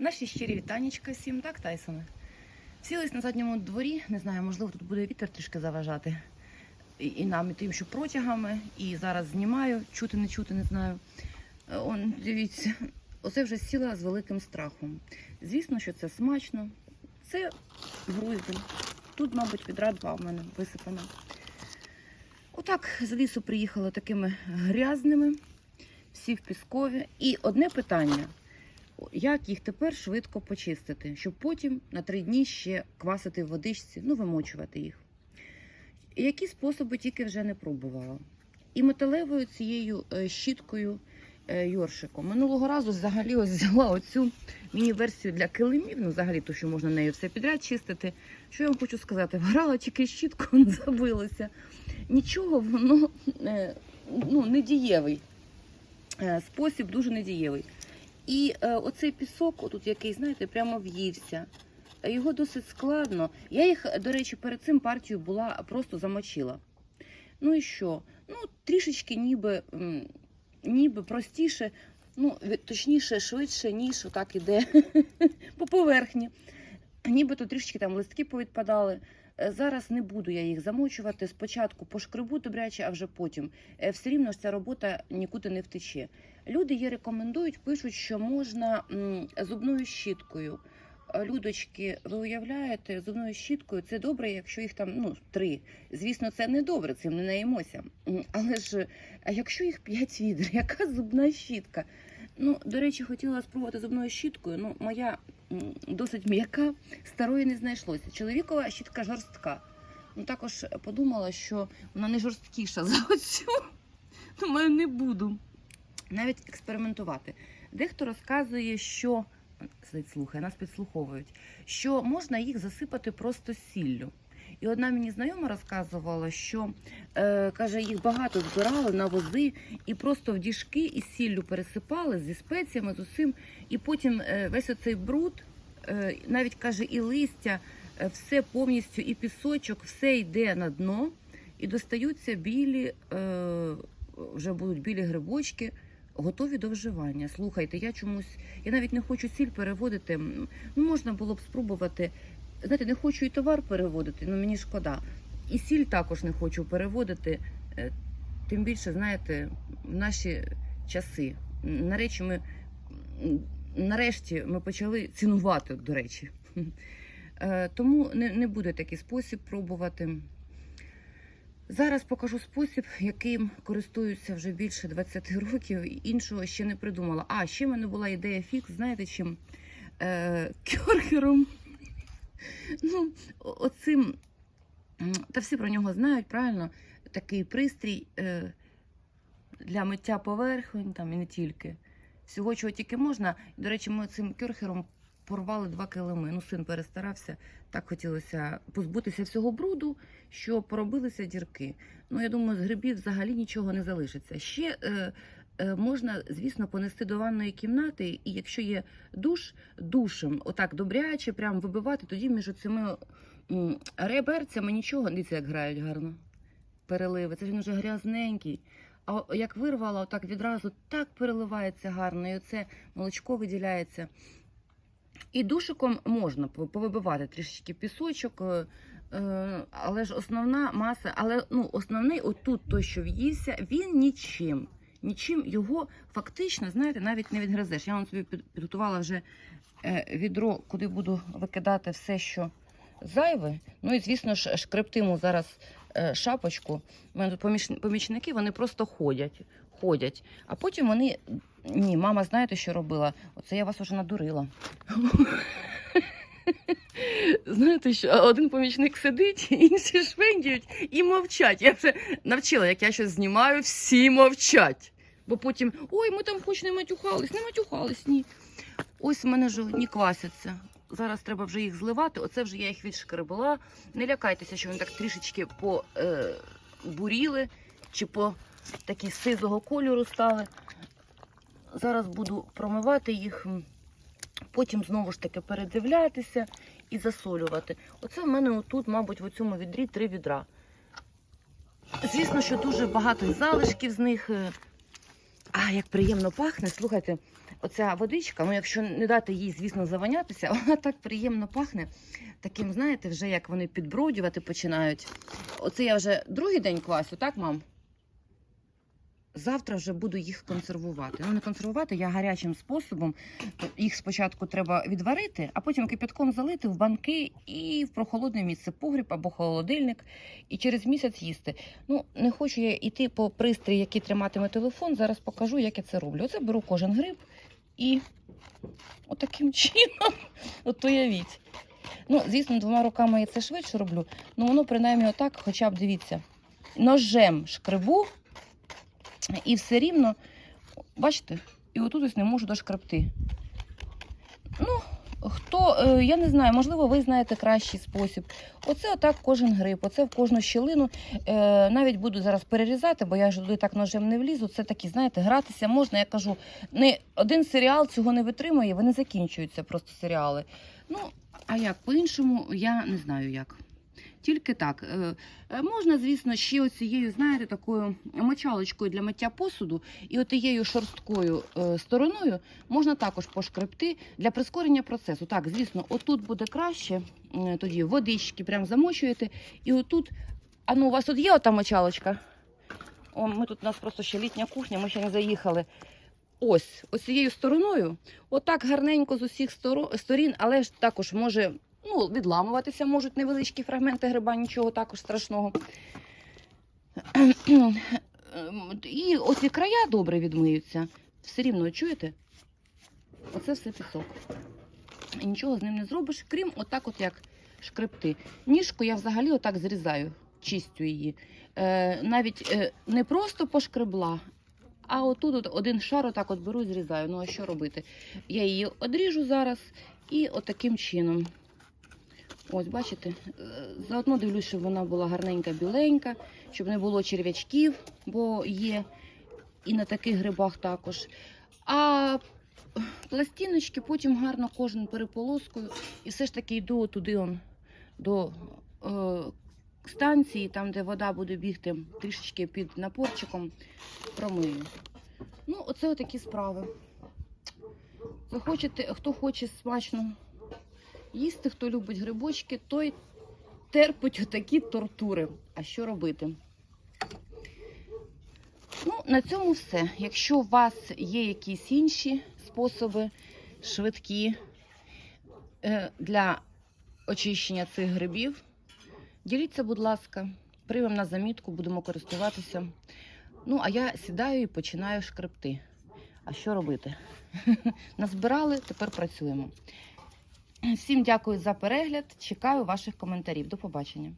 Наші щирі вітанечка всім, так, Тайсоне? Сілись на задньому дворі, не знаю, можливо, тут буде вітер трішки заважати. І, і нам, і тим, що протягами, і зараз знімаю, чути, не чути, не знаю. Е, Он, дивіться, оце вже сіла з великим страхом. Звісно, що це смачно. Це груздин. Тут, мабуть, відра два в мене висипано. Отак з лісу приїхали такими грязними, всі в піскові. І одне питання: як їх тепер швидко почистити, щоб потім на три дні ще квасити в водичці, ну, вимочувати їх. Які способи тільки вже не пробувала. І металевою цією е, щіткою е, Йоршиком. Минулого разу взагалі ось взяла оцю міні-версію для килимів, ну взагалі то, що можна нею все підряд чистити. Що я вам хочу сказати? Вграла тільки щітку, забилося. Нічого, воно е, ну, недієвий. Спосіб дуже недієвий. І е, оцей пісок, отут який, знаєте, прямо в'ївся. Його досить складно. Я їх, до речі, перед цим партію була просто замочила. Ну і що? Ну, трішечки ніби, ніби простіше, ну, точніше, швидше, ніж отак іде по поверхні. Нібито трішечки там листки повідпадали. Е, Зараз не буду я їх замочувати. Спочатку пошкребу добряче, а вже потім. Е, Все рівно ж ця робота нікуди не втече. Люди її рекомендують, пишуть, що можна зубною щіткою. Е, Людочки, ви уявляєте, зубною щіткою це добре, якщо їх там ну три. Звісно, це не добре, цим не наїмося. Але ж а якщо їх п'ять відер, яка зубна щітка? Ну, до речі, хотіла спробувати зубною щіткою. Ну, моя досить м'яка, старої не знайшлося. Чоловікова щітка жорстка. Ну, також подумала, що вона не жорсткіша за оцю. Думаю, не буду навіть експериментувати. Дехто розказує, що слухає, нас підслуховують, що можна їх засипати просто сіллю. І одна мені знайома розказувала, що е, каже, їх багато збирали на вози і просто в діжки із сіллю пересипали зі спеціями, з усім. І потім е, весь оцей бруд, е, навіть каже, і листя, е, все повністю, і пісочок, все йде на дно, і достаються білі, е, вже будуть білі грибочки. Готові до вживання. Слухайте, я чомусь, я навіть не хочу сіль переводити. Ну, можна було б спробувати. Знаєте, не хочу і товар переводити, ну мені шкода. І сіль також не хочу переводити. Е, Тим більше, знаєте, в наші часи. М, На речі, ми нарешті ми почали цінувати, до речі. Е, Тому не, не буде такий спосіб пробувати. Зараз покажу спосіб, яким користуюся вже більше 20 років. Іншого ще не придумала. А ще в мене була ідея фікс, знаєте чим? Е, кьорхером. Ну, оцим, та всі про нього знають, правильно? Такий пристрій е, для миття поверхонь, там і не тільки. Всього, чого тільки можна. До речі, ми цим кьорхером порвали два килими. Ну, син перестарався. Так хотілося позбутися всього бруду, що поробилися дірки. Ну, я думаю, з грибів взагалі нічого не залишиться. Ще е, можна, звісно, понести до ванної кімнати, і якщо є душ, душем, отак добряче, прям вибивати, тоді між цими реберцями нічого. Дивіться, як грають гарно. Переливи. Це він вже грязненький. А як вирвала, отак відразу так переливається гарно, і оце молочко виділяється. І душиком можна повибивати трішечки пісочок, е, е, але ж основна маса, але ну, основний отут той, що в'ївся, він нічим. Нічим його фактично, знаєте, навіть не відгризеш. Я вам собі підготувала вже е, відро, куди буду викидати все, що зайве. Ну і, звісно ж, шкрептиму зараз е, шапочку. У мене тут помічники, вони просто ходять, ходять. А потім вони. Ні, мама, знаєте, що робила? Оце я вас уже надурила. Знаєте, що один помічник сидить, інші швендіють і мовчать. Я вже навчила, як я щось знімаю, всі мовчать. Бо потім, ой, ми там хоч не матюхались, не матюхались, ні. Ось в мене ж одні квасяться. Зараз треба вже їх зливати. Оце вже я їх відшкребла. Не лякайтеся, що вони так трішечки побуріли чи по такі сизого кольору стали. Зараз буду промивати їх, потім знову ж таки передивлятися і засолювати. Оце в мене отут, мабуть, в цьому відрі три відра. Звісно, що дуже багато залишків з них. е, А, як приємно пахне. Слухайте, оця водичка, ну якщо не дати їй, звісно, завонятися, вона так приємно пахне. Таким, знаєте, вже як вони підбродювати починають. Оце я вже другий день квасю, так, мам? Завтра вже буду їх консервувати. Ну, не консервувати, я гарячим способом. Їх спочатку треба відварити, а потім кипятком залити в банки і в прохолодне місце, погріб або холодильник, і через місяць їсти. Ну, не хочу я йти по пристрій, який триматиме телефон. Зараз покажу, як я це роблю. Оце беру кожен гриб і отаким чином, от уявіть. Ну, звісно, двома руками я це швидше роблю, ну воно принаймні отак, хоча б дивіться, ножем шкребу, і все рівно, бачите, і отут ось не можу дошкрабти. Ну, хто, е, я не знаю, можливо, ви знаєте кращий спосіб. Оце отак кожен гриб, оце в кожну щілину. Е, навіть буду зараз перерізати, бо я ж туди так ножем не влізу. Це такі, знаєте, гратися можна. Я кажу, не один серіал цього не витримує, вони закінчуються просто серіали. Ну, а як по-іншому, я не знаю як. Тільки так. Е, е, Можна, звісно, ще оцією, знаєте, такою мочалочкою для миття посуду і отією шорсткою е, стороною можна також пошкребти для прискорення процесу. Так, звісно, отут буде краще, тоді водички прям замочуєте, і отут, а ну у вас тут є ота мочалочка? О, ми тут у нас просто ще літня кухня, ми ще не заїхали. Ось, ось цією стороною, отак гарненько з усіх сторін, але ж також може ну, відламуватися, можуть невеличкі фрагменти гриба, нічого також страшного. І оці края добре відмиються. Все рівно, чуєте? Оце все пісок. І нічого з ним не зробиш, крім отак, от як шкребти. Ніжку я взагалі отак зрізаю, чистю її. Е, навіть е, не просто пошкребла, а отут от один шар отак от беру і зрізаю. Ну а що робити? Я її одріжу зараз і отаким чином. Ось, бачите, Е, заодно дивлюсь, щоб вона була гарненька, біленька, щоб не було черв'ячків, бо є і на таких грибах також. А пластиночки потім гарно кожен переполоскую. І все ж таки йду туди он, до е, станції, там, де вода буде бігти трішечки під напорчиком, промию. Ну, оце отакі справи. Захочете, хто хоче смачно їсти, хто любить грибочки, той терпить отакі тортури. А що робити? Ну, на цьому все. Якщо у вас є якісь інші способи швидкі е, для очищення цих грибів, діліться, будь ласка, приймемо на замітку, будемо користуватися. Ну, а я сідаю і починаю шкребти. А що робити? Назбирали, тепер працюємо. Всім дякую за перегляд. Чекаю ваших коментарів. До побачення.